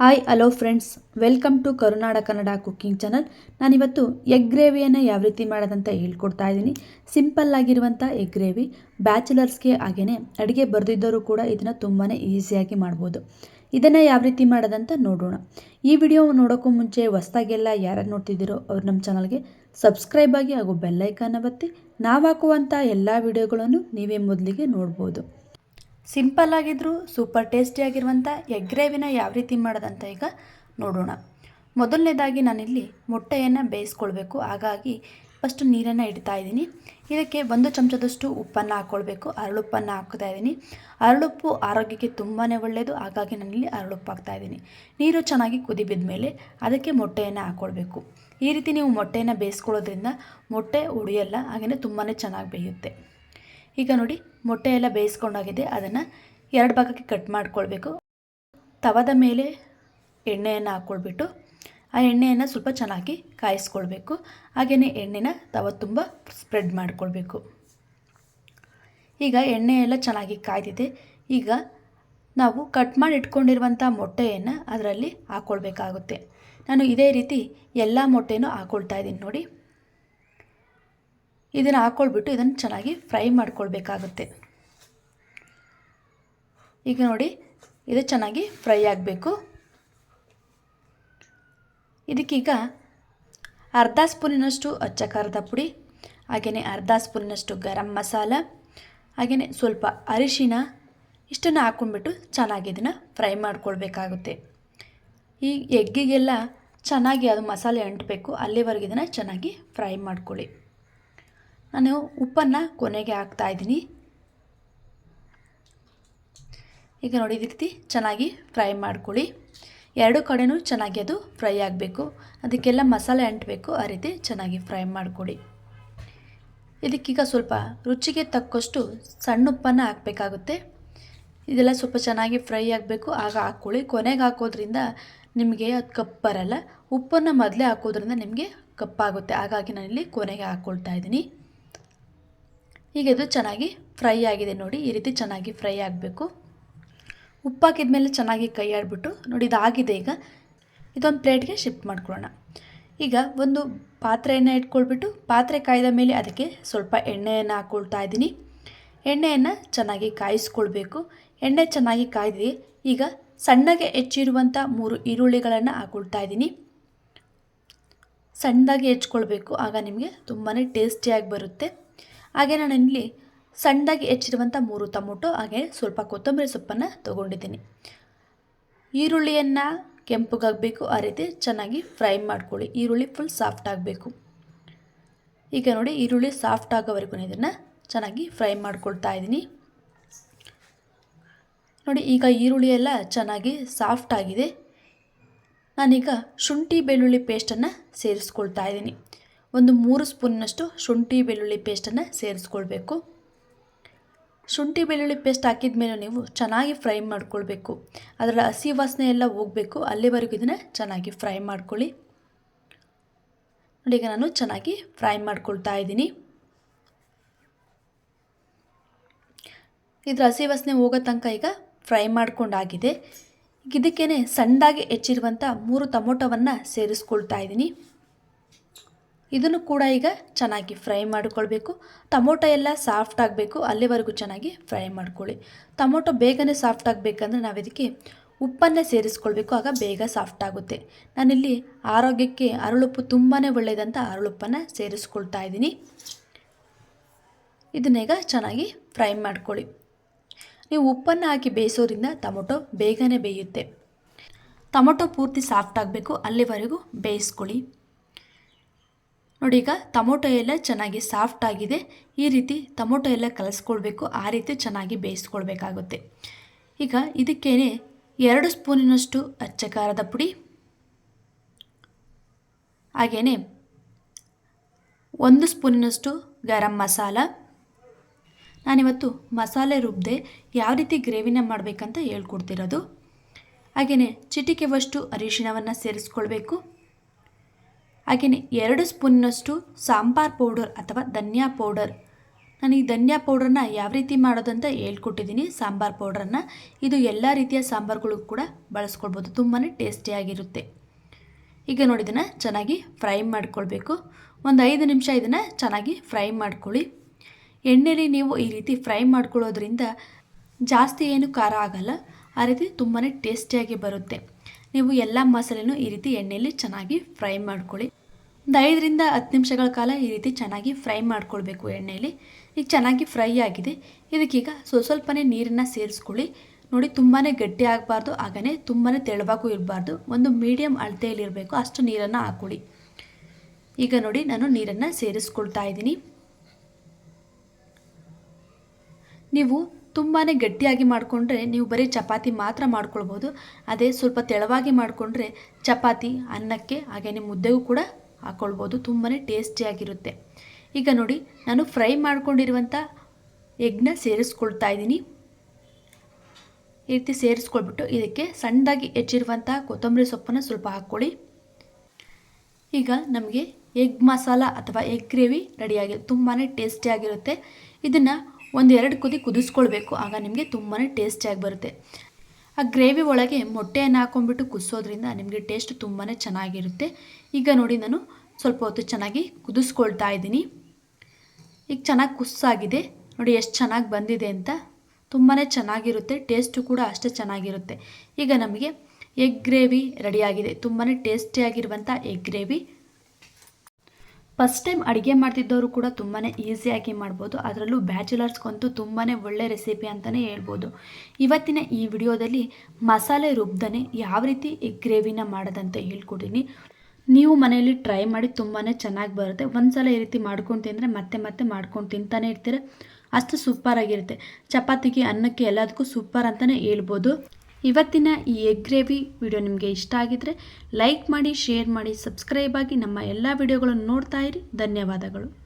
Hi hello friends welcome to Karunada Kannada cooking channel ನಾನಿವತ್ತು egg ಗ್ರೇವಿಯನ್ನು ಯಾವ ರೀತಿ ಮಾಡೋದಂತ ಹೇಳ್ಕೊಡ್ತಾ ಇದ್ದೀನಿ. ಸಿಂಪಲ್ ಆಗಿರುವಂಥ ಎಗ್ ಗ್ರೇವಿ ಬ್ಯಾಚುಲರ್ಸ್ಗೆ ಹಾಗೆಯೇ ಅಡುಗೆ ಬರೆದಿದ್ದರೂ ಕೂಡ ಇದನ್ನು ತುಂಬಾ ಈಸಿಯಾಗಿ ಮಾಡ್ಬೋದು. ಇದನ್ನು ಯಾವ ರೀತಿ ಮಾಡೋದಂತ ನೋಡೋಣ. ಈ ವಿಡಿಯೋ ನೋಡೋಕ್ಕೂ ಮುಂಚೆ ಹೊಸ್ದಾಗೆಲ್ಲ ಯಾರು ನೋಡ್ತಿದ್ದೀರೋ ಅವ್ರು ನಮ್ಮ ಚಾನಲ್ಗೆ ಸಬ್ಸ್ಕ್ರೈಬ್ ಆಗಿ ಹಾಗೂ ಬೆಲ್ಲೈಕನ್ನ ಬತ್ತಿ ನಾವು ಹಾಕುವಂಥ ಎಲ್ಲ ವಿಡಿಯೋಗಳನ್ನು ನೀವೇ ಮೊದಲಿಗೆ ನೋಡ್ಬೋದು. ಸಿಂಪಲ್ ಆಗಿದ್ದರೂ ಸೂಪರ್ ಟೇಸ್ಟಿಯಾಗಿರುವಂಥ ಎಗ್ ಗ್ರೇವಿನ ಯಾವ ರೀತಿ ಮಾಡೋದಂತ ಈಗ ನೋಡೋಣ. ಮೊದಲನೇದಾಗಿ ನಾನಿಲ್ಲಿ ಮೊಟ್ಟೆಯನ್ನು ಬೇಯಿಸ್ಕೊಳ್ಬೇಕು. ಹಾಗಾಗಿ ಫಸ್ಟ್ ನೀರನ್ನು ಇಡ್ತಾ ಇದ್ದೀನಿ. ಇದಕ್ಕೆ ಒಂದು ಚಮಚದಷ್ಟು ಉಪ್ಪನ್ನು ಹಾಕ್ಕೊಳ್ಬೇಕು ಅರಳುಪ್ಪನ್ನು ಹಾಕ್ತಾ ಇದ್ದೀನಿ. ಅರಳುಪ್ಪು ಆರೋಗ್ಯಕ್ಕೆ ತುಂಬಾ ಒಳ್ಳೆಯದು ಹಾಗಾಗಿ ನಾನಿಲ್ಲಿ ಅರಳುಪ್ಪು ಹಾಕ್ತಾ ಇದ್ದೀನಿ. ನೀರು ಚೆನ್ನಾಗಿ ಕುದಿ ಮೇಲೆ ಅದಕ್ಕೆ ಮೊಟ್ಟೆಯನ್ನು ಹಾಕ್ಕೊಳ್ಬೇಕು ಈ ರೀತಿ ನೀವು ಮೊಟ್ಟೆಯನ್ನು ಬೇಯಿಸ್ಕೊಳ್ಳೋದ್ರಿಂದ ಮೊಟ್ಟೆ ಉಳಿಯಲ್ಲ ಹಾಗೆಯೇ ತುಂಬಾ ಚೆನ್ನಾಗಿ ಬೇಯುತ್ತೆ. ಈಗ ನೋಡಿ, ಮೊಟ್ಟೆ ಎಲ್ಲ ಬೇಯಿಸ್ಕೊಂಡಾಗಿದೆ. ಅದನ್ನು ಎರಡು ಭಾಗಕ್ಕೆ ಕಟ್ ಮಾಡ್ಕೊಳ್ಬೇಕು. ತವದ ಮೇಲೆ ಎಣ್ಣೆಯನ್ನು ಹಾಕ್ಕೊಳ್ಬಿಟ್ಟು, ಆ ಎಣ್ಣೆಯನ್ನು ಸ್ವಲ್ಪ ಚೆನ್ನಾಗಿ ಕಾಯಿಸ್ಕೊಳ್ಬೇಕು. ಹಾಗೆಯೇ ಎಣ್ಣೆನ ತವ ತುಂಬ ಸ್ಪ್ರೆಡ್ ಮಾಡ್ಕೊಳ್ಬೇಕು. ಈಗ ಎಣ್ಣೆ ಎಲ್ಲ ಚೆನ್ನಾಗಿ ಕಾಯ್ದಿದೆ. ಈಗ ನಾವು ಕಟ್ ಮಾಡಿ ಇಟ್ಕೊಂಡಿರುವಂಥ ಮೊಟ್ಟೆಯನ್ನು ಅದರಲ್ಲಿ ಹಾಕ್ಕೊಳ್ಬೇಕಾಗುತ್ತೆ. ನಾನು ಇದೇ ರೀತಿ ಎಲ್ಲ ಮೊಟ್ಟೆನೂ ಹಾಕ್ಕೊಳ್ತಾ ಇದ್ದೀನಿ ನೋಡಿ. ಇದನ್ನು ಹಾಕ್ಕೊಳ್ಬಿಟ್ಟು ಇದನ್ನು ಚೆನ್ನಾಗಿ ಫ್ರೈ ಮಾಡ್ಕೊಳ್ಬೇಕಾಗುತ್ತೆ. ಈಗ ನೋಡಿ, ಇದು ಚೆನ್ನಾಗಿ ಫ್ರೈ ಆಗಬೇಕು. ಇದಕ್ಕೀಗ ಅರ್ಧ ಸ್ಪೂನಿನಷ್ಟು ಅಚ್ಚ ಖಾರದ ಪುಡಿ ಹಾಗೆಯೇ ಅರ್ಧ ಸ್ಪೂನಿನಷ್ಟು ಗರಂ ಮಸಾಲ ಹಾಗೆಯೇ ಸ್ವಲ್ಪ ಅರಿಶಿನ, ಇಷ್ಟನ್ನು ಹಾಕ್ಕೊಂಡ್ಬಿಟ್ಟು ಚೆನ್ನಾಗಿ ಇದನ್ನು ಫ್ರೈ ಮಾಡ್ಕೊಳ್ಬೇಕಾಗುತ್ತೆ. ಈ ಎಗ್ಗಿಗೆಲ್ಲ ಚೆನ್ನಾಗಿ ಅದು ಮಸಾಲೆ ಅಂಟಬೇಕು, ಅಲ್ಲಿವರೆಗೆ ಇದನ್ನು ಚೆನ್ನಾಗಿ ಫ್ರೈ ಮಾಡ್ಕೊಳ್ಳಿ. ನಾನು ಉಪ್ಪನ್ನು ಕೊನೆಗೆ ಹಾಕ್ತಾಯಿದ್ದೀನಿ ಈಗ ನೋಡಿ ಈ ರೀತಿ ಚೆನ್ನಾಗಿ ಫ್ರೈ ಮಾಡ್ಕೊಳ್ಳಿ. ಎರಡು ಕಡೆಯೂ ಚೆನ್ನಾಗಿ ಅದು ಫ್ರೈ ಆಗಬೇಕು. ಅದಕ್ಕೆಲ್ಲ ಮಸಾಲೆ ಅಂಟಬೇಕು. ಆ ರೀತಿ ಚೆನ್ನಾಗಿ ಫ್ರೈ ಮಾಡಿಕೊಡಿ ಇದಕ್ಕೀಗ ಸ್ವಲ್ಪ ರುಚಿಗೆ ತಕ್ಕಷ್ಟು ಸಣ್ಣ ಉಪ್ಪನ್ನು ಹಾಕಬೇಕಾಗುತ್ತೆ. ಇದೆಲ್ಲ ಸ್ವಲ್ಪ ಚೆನ್ನಾಗಿ ಫ್ರೈ ಆಗಬೇಕು. ಆಗ ಹಾಕ್ಕೊಳ್ಳಿ. ಕೊನೆಗೆ ಹಾಕೋದ್ರಿಂದ ನಿಮಗೆ ಅದು ಕಪ್ ಬರಲ್ಲ. ಉಪ್ಪನ್ನು ಮೊದಲೇ ಹಾಕೋದ್ರಿಂದ ನಿಮಗೆ ಕಪ್ಪಾಗುತ್ತೆ. ಹಾಗಾಗಿ ನಾನಿಲ್ಲಿ ಕೊನೆಗೆ ಹಾಕ್ಕೊಳ್ತಾ ಇದ್ದೀನಿ. ಈಗ ಇದು ಚೆನ್ನಾಗಿ ಫ್ರೈ ಆಗಿದೆ ನೋಡಿ. ಈ ರೀತಿ ಚೆನ್ನಾಗಿ ಫ್ರೈ ಆಗಬೇಕು. ಉಪ್ಪಾಕಿದ ಮೇಲೆ ಚೆನ್ನಾಗಿ ಕೈ ಆಡಿಬಿಟ್ಟು ನೋಡಿ ಇದಾಗಿದೆ ಈಗ. ಇದೊಂದು ಪ್ಲೇಟ್ಗೆ ಶಿಫ್ಟ್ ಮಾಡ್ಕೊಳ್ಳೋಣ. ಈಗ ಒಂದು ಪಾತ್ರೆಯನ್ನು ಇಟ್ಕೊಳ್ಬಿಟ್ಟು ಪಾತ್ರೆ ಕಾಯ್ದ ಮೇಲೆ ಅದಕ್ಕೆ ಸ್ವಲ್ಪ ಎಣ್ಣೆಯನ್ನು ಹಾಕ್ಕೊಳ್ತಾ ಇದ್ದೀನಿ. ಎಣ್ಣೆಯನ್ನು ಚೆನ್ನಾಗಿ ಕಾಯಿಸ್ಕೊಳ್ಬೇಕು. ಎಣ್ಣೆ ಚೆನ್ನಾಗಿ ಕಾಯ್ದಿದೆ. ಈಗ ಸಣ್ಣಗೆ ಹೆಚ್ಚಿರುವಂಥ ಮೂರು ಈರುಳ್ಳಿಗಳನ್ನು ಹಾಕ್ಕೊಳ್ತಾ ಇದ್ದೀನಿ. ಸಣ್ಣದಾಗಿ ಹೆಚ್ಕೊಳ್ಬೇಕು. ಆಗ ನಿಮಗೆ ತುಂಬಾ ಟೇಸ್ಟಿಯಾಗಿ ಬರುತ್ತೆ. ಹಾಗೆ ನಾನು ಇಲ್ಲಿ ಸಣ್ಣದಾಗಿ ಹೆಚ್ಚಿರುವಂಥ ಮೂರು ಟೊಮೊಟೊ, ಹಾಗೆ ಸ್ವಲ್ಪ ಕೊತ್ತಂಬರಿ ಸೊಪ್ಪನ್ನು ತೊಗೊಂಡಿದ್ದೀನಿ. ಈರುಳ್ಳಿಯನ್ನು ಕೆಂಪುಗಾಗಬೇಕು, ಆ ರೀತಿ ಚೆನ್ನಾಗಿ ಫ್ರೈ ಮಾಡ್ಕೊಳ್ಳಿ. ಈರುಳ್ಳಿ ಫುಲ್ ಸಾಫ್ಟ್ ಆಗಬೇಕು. ಈಗ ನೋಡಿ, ಈರುಳ್ಳಿ ಸಾಫ್ಟ್ ಆಗೋವರೆಗೂ ಇದನ್ನು ಚೆನ್ನಾಗಿ ಫ್ರೈ ಮಾಡ್ಕೊಳ್ತಾ ಇದ್ದೀನಿ. ನೋಡಿ, ಈಗ ಈರುಳ್ಳಿ ಎಲ್ಲ ಚೆನ್ನಾಗಿ ಸಾಫ್ಟ್ ಆಗಿದೆ. ನಾನೀಗ ಶುಂಠಿ, ಬೆಳ್ಳುಳ್ಳಿ ಪೇಸ್ಟನ್ನು ಸೇರಿಸ್ಕೊಳ್ತಾ ಇದ್ದೀನಿ. ಒಂದು ಮೂರು ಸ್ಪೂನ್ನಷ್ಟು ಶುಂಠಿ ಬೆಳ್ಳುಳ್ಳಿ ಪೇಸ್ಟನ್ನು ಸೇರಿಸ್ಕೊಳ್ಬೇಕು. ಶುಂಠಿ ಬೆಳ್ಳುಳ್ಳಿ ಪೇಸ್ಟ್ ಹಾಕಿದ ಮೇಲೆ ನೀವು ಚೆನ್ನಾಗಿ ಫ್ರೈ ಮಾಡ್ಕೊಳ್ಬೇಕು. ಅದರ ಹಸಿ ವಾಸನೆ ಎಲ್ಲ ಹೋಗಬೇಕು. ಅಲ್ಲಿವರೆಗೂ ಇದನ್ನು ಚೆನ್ನಾಗಿ ಫ್ರೈ ಮಾಡ್ಕೊಳ್ಳಿ. ನೋಡಿ, ಈಗ ನಾನು ಚೆನ್ನಾಗಿ ಫ್ರೈ ಮಾಡ್ಕೊಳ್ತಾ ಇದ್ದೀನಿ. ಇದರ ಹಸಿ ವಾಸನೆ ಹೋಗೋ ತನಕ ಈಗ ಫ್ರೈ ಮಾಡ್ಕೊಂಡಾಗಿದೆ. ಇದಕ್ಕೇ ಸಣ್ಣದಾಗಿ ಹೆಚ್ಚಿರುವಂಥ ಮೂರು ಟೊಮೊಟೊವನ್ನು ಸೇರಿಸ್ಕೊಳ್ತಾ ಇದ್ದೀನಿ. ಇದನ್ನು ಕೂಡ ಈಗ ಚೆನ್ನಾಗಿ ಫ್ರೈ ಮಾಡಿಕೊಳ್ಬೇಕು. ಟೊಮೊಟೊ ಎಲ್ಲ ಸಾಫ್ಟ್ ಆಗಬೇಕು. ಅಲ್ಲಿವರೆಗೂ ಚೆನ್ನಾಗಿ ಫ್ರೈ ಮಾಡ್ಕೊಳ್ಳಿ. ಟೊಮೊಟೊ ಬೇಗನೆ ಸಾಫ್ಟ್ ಆಗಬೇಕಂದ್ರೆ ನಾವು ಇದಕ್ಕೆ ಉಪ್ಪನ್ನೇ ಸೇರಿಸ್ಕೊಳ್ಬೇಕು. ಆಗ ಬೇಗ ಸಾಫ್ಟ್ ಆಗುತ್ತೆ. ನಾನಿಲ್ಲಿ ಆರೋಗ್ಯಕ್ಕೆ ಅರಳುಪ್ಪು ತುಂಬಾ ಒಳ್ಳೆಯದಂತ ಅರಳುಪ್ಪನ್ನು ಸೇರಿಸ್ಕೊಳ್ತಾ ಇದ್ದೀನಿ. ಇದನ್ನೀಗ ಚೆನ್ನಾಗಿ ಫ್ರೈ ಮಾಡ್ಕೊಳ್ಳಿ. ನೀವು ಉಪ್ಪನ್ನು ಹಾಕಿ ಬೇಯಿಸೋದ್ರಿಂದ ಟೊಮೊಟೊ ಬೇಗನೆ ಬೇಯುತ್ತೆ. ಟೊಮೊಟೊ ಪೂರ್ತಿ ಸಾಫ್ಟ್ ಆಗಬೇಕು. ಅಲ್ಲಿವರೆಗೂ ಬೇಯಿಸ್ಕೊಳ್ಳಿ. ನೋಡಿ ಈಗ ಟೊಮೊಟೊ ಎಲ್ಲ ಚೆನ್ನಾಗಿ ಸಾಫ್ಟ್ ಆಗಿದೆ. ಈ ರೀತಿ ಟೊಮೊಟೊ ಎಲ್ಲ ಕಲಸ್ಕೊಳ್ಬೇಕು. ಆ ರೀತಿ ಚೆನ್ನಾಗಿ ಬೇಯಿಸ್ಕೊಳ್ಬೇಕಾಗುತ್ತೆ. ಈಗ ಇದಕ್ಕೇನೆ ಎರಡು ಸ್ಪೂನಿನಷ್ಟು ಅಚ್ಚ ಖಾರದ ಪುಡಿ ಹಾಗೆಯೇ ಒಂದು ಸ್ಪೂನಿನಷ್ಟು ಗರಂ ಮಸಾಲ. ನಾನಿವತ್ತು ಮಸಾಲೆ ರುಬ್ಬದೆ ಯಾವ ರೀತಿ ಗ್ರೇವಿನ ಮಾಡಬೇಕಂತ ಹೇಳ್ಕೊಡ್ತಿರೋದು. ಹಾಗೆಯೇ ಚಿಟಿಕೆವಷ್ಟು ಅರಿಶಿಣವನ್ನು ಸೇರಿಸ್ಕೊಳ್ಬೇಕು. ಹಾಗೆಯೇ ಎರಡು ಸ್ಪೂನ್ನಷ್ಟು ಸಾಂಬಾರ್ ಪೌಡರ್ ಅಥವಾ ಧನಿಯಾ ಪೌಡರ್. ನಾನು ಈ ಧನಿಯಾ ಪೌಡ್ರನ್ನ ಯಾವ ರೀತಿ ಮಾಡೋದಂತ ಹೇಳ್ಕೊಟ್ಟಿದ್ದೀನಿ. ಸಾಂಬಾರ್ ಪೌಡ್ರನ್ನ ಇದು ಎಲ್ಲ ರೀತಿಯ ಸಾಂಬಾರುಗಳು ಕೂಡ ಬಳಸ್ಕೊಳ್ಬೋದು. ತುಂಬಾ ಟೇಸ್ಟಿಯಾಗಿರುತ್ತೆ. ಈಗ ನೋಡಿ ಇದನ್ನು ಚೆನ್ನಾಗಿ ಫ್ರೈ ಮಾಡ್ಕೊಳ್ಬೇಕು. ಒಂದು ಐದು ನಿಮಿಷ ಇದನ್ನು ಚೆನ್ನಾಗಿ ಫ್ರೈ ಮಾಡ್ಕೊಳ್ಳಿ. ಎಣ್ಣೆಲಿ ನೀವು ಈ ರೀತಿ ಫ್ರೈ ಮಾಡ್ಕೊಳ್ಳೋದ್ರಿಂದ ಜಾಸ್ತಿ ಏನು ಖಾರ ಆಗಲ್ಲ. ಆ ರೀತಿ ತುಂಬಾ ಟೇಸ್ಟಿಯಾಗಿ ಬರುತ್ತೆ. ನೀವು ಎಲ್ಲ ಮಸಾಲೆನೂ ಈ ರೀತಿ ಎಣ್ಣೆಯಲ್ಲಿ ಚೆನ್ನಾಗಿ ಫ್ರೈ ಮಾಡ್ಕೊಳ್ಳಿ. ಒಂದು ಐದರಿಂದ ಹತ್ತು ನಿಮಿಷಗಳ ಕಾಲ ಈ ರೀತಿ ಚೆನ್ನಾಗಿ ಫ್ರೈ ಮಾಡ್ಕೊಳ್ಬೇಕು ಎಣ್ಣೆಯಲ್ಲಿ. ಈಗ ಚೆನ್ನಾಗಿ ಫ್ರೈ ಆಗಿದೆ. ಇದಕ್ಕೀಗ ಸ್ವಲ್ಪ ಸ್ವಲ್ಪನೇ ನೀರನ್ನು ಸೇರಿಸ್ಕೊಳ್ಳಿ. ನೋಡಿ ತುಂಬಾ ಗಟ್ಟಿ ಆಗಬಾರ್ದು ಹಾಗೆಯೇ ತುಂಬಾ ತೆಳುವಾಗೂ ಇರಬಾರ್ದು. ಒಂದು ಮೀಡಿಯಮ್ ಅಳತೆಯಲ್ಲಿರಬೇಕು ಅಷ್ಟು ನೀರನ್ನು ಹಾಕ್ಕೊಳ್ಳಿ. ಈಗ ನೋಡಿ, ನಾನು ನೀರನ್ನು ಸೇರಿಸ್ಕೊಳ್ತಾ ಇದ್ದೀನಿ. ನೀವು ತುಂಬಾ ಗಟ್ಟಿಯಾಗಿ ಮಾಡಿಕೊಂಡ್ರೆ ನೀವು ಬರೀ ಚಪಾತಿ ಮಾತ್ರ ಮಾಡ್ಕೊಳ್ಬೋದು. ಅದೇ ಸ್ವಲ್ಪ ತೆಳವಾಗಿ ಮಾಡಿಕೊಂಡ್ರೆ ಚಪಾತಿ, ಅನ್ನಕ್ಕೆ ಹಾಗೆಯೇ ಮುದ್ದೆಗೂ ಕೂಡ ಹಾಕ್ಕೊಳ್ಬೋದು ತುಂಬಾ ಟೇಸ್ಟಿಯಾಗಿರುತ್ತೆ ಈಗ ನೋಡಿ, ನಾನು ಫ್ರೈ ಮಾಡಿಕೊಂಡಿರುವಂಥ ಎಗ್ನ ಸೇರಿಸ್ಕೊಳ್ತಾ ಇದ್ದೀನಿ. ಈ ರೀತಿ ಸೇರಿಸ್ಕೊಳ್ಬಿಟ್ಟು ಇದಕ್ಕೆ ಸಣ್ಣದಾಗಿ ಹೆಚ್ಚಿರುವಂಥ ಕೊತ್ತಂಬರಿ ಸೊಪ್ಪನ್ನು ಸ್ವಲ್ಪ ಹಾಕ್ಕೊಳ್ಳಿ. ಈಗ ನಮಗೆ ಎಗ್ ಮಸಾಲ ಅಥವಾ ಎಗ್ ಗ್ರೇವಿ ರೆಡಿಯಾಗಿದೆ ತುಂಬಾ ಟೇಸ್ಟಿಯಾಗಿರುತ್ತೆ ಇದನ್ನು ಒಂದು ಎರಡು ಕುದಿ ಕುದಿಸ್ಕೊಳ್ಬೇಕು. ಆಗ ನಿಮಗೆ ತುಂಬಾ ಟೇಸ್ಟಿಯಾಗಿ ಬರುತ್ತೆ. ಆ ಗ್ರೇವಿ ಒಳಗೆ ಮೊಟ್ಟೆಯನ್ನು ಹಾಕೊಂಡ್ಬಿಟ್ಟು ಕುದಿಸೋದ್ರಿಂದ ನಿಮಗೆ ಟೇಸ್ಟ್ ತುಂಬಾ ಚೆನ್ನಾಗಿರುತ್ತೆ. ಈಗ ನೋಡಿ ನಾನು ಸ್ವಲ್ಪ ಹೊತ್ತು ಚೆನ್ನಾಗಿ ಕುದಿಸ್ಕೊಳ್ತಾ ಇದ್ದೀನಿ. ಈಗ ಚೆನ್ನಾಗಿ ಕುಸ್ಸಾಗಿದೆ. ನೋಡಿ ಎಷ್ಟು ಚೆನ್ನಾಗಿ ಬಂದಿದೆ ಅಂತ. ತುಂಬಾ ಚೆನ್ನಾಗಿರುತ್ತೆ. ಟೇಸ್ಟು ಕೂಡ ಅಷ್ಟೇ ಚೆನ್ನಾಗಿರುತ್ತೆ. ಈಗ ನಮಗೆ ಎಗ್ ಗ್ರೇವಿ ರೆಡಿಯಾಗಿದೆ ತುಂಬಾ ಟೇಸ್ಟಿಯಾಗಿರುವಂಥ ಎಗ್ ಗ್ರೇವಿ ಫಸ್ಟ್ ಟೈಮ್ ಅಡುಗೆ ಮಾಡ್ತಿದ್ದವರು ಕೂಡ ತುಂಬಾ ಈಸಿಯಾಗಿ ಮಾಡ್ಬೋದು. ಅದರಲ್ಲೂ ಬ್ಯಾಚುಲರ್ಸ್ಗಂತೂ ತುಂಬಾ ಒಳ್ಳೆ ರೆಸಿಪಿ ಅಂತಲೇ ಹೇಳ್ಬೋದು. ಇವತ್ತಿನ ಈ ವಿಡಿಯೋದಲ್ಲಿ ಮಸಾಲೆ ರುಬ್ದನೆ ಯಾವ ರೀತಿ ಎಗ್ ಗ್ರೇವಿನ ಮಾಡೋದಂತ ಹೇಳ್ಕೊಡೀನಿ ನೀವು ಮನೆಯಲ್ಲಿ ಟ್ರೈ ಮಾಡಿ ತುಂಬಾ ಚೆನ್ನಾಗಿ ಬರುತ್ತೆ. ಒಂದು ಸಲ ಈ ರೀತಿ ಮಾಡ್ಕೊಂಡು ತಿಂದರೆ ಮತ್ತೆ ಮತ್ತೆ ಮಾಡ್ಕೊಂಡು ತಿಂತಾನೆ ಇರ್ತೀರ. ಅಷ್ಟು ಸೂಪರಾಗಿರುತ್ತೆ ಚಪಾತಿಗೆ ಅನ್ನಕ್ಕೆ ಎಲ್ಲದಕ್ಕೂ ಸೂಪರ್ ಅಂತಲೇ ಹೇಳ್ಬೋದು. ಇವತ್ತಿನ ಈ ಎಗ್ ಗ್ರೇವಿ ವಿಡಿಯೋ ನಿಮಗೆ ಇಷ್ಟ ಆಗಿದ್ರೆ ಲೈಕ್ ಮಾಡಿ, ಶೇರ್ ಮಾಡಿ, ಸಬ್ಸ್ಕ್ರೈಬ್ ಆಗಿ ನಮ್ಮ ಎಲ್ಲ ವಿಡಿಯೋಗಳನ್ನು ನೋಡ್ತಾ ಇರಿ. ಧನ್ಯವಾದಗಳು.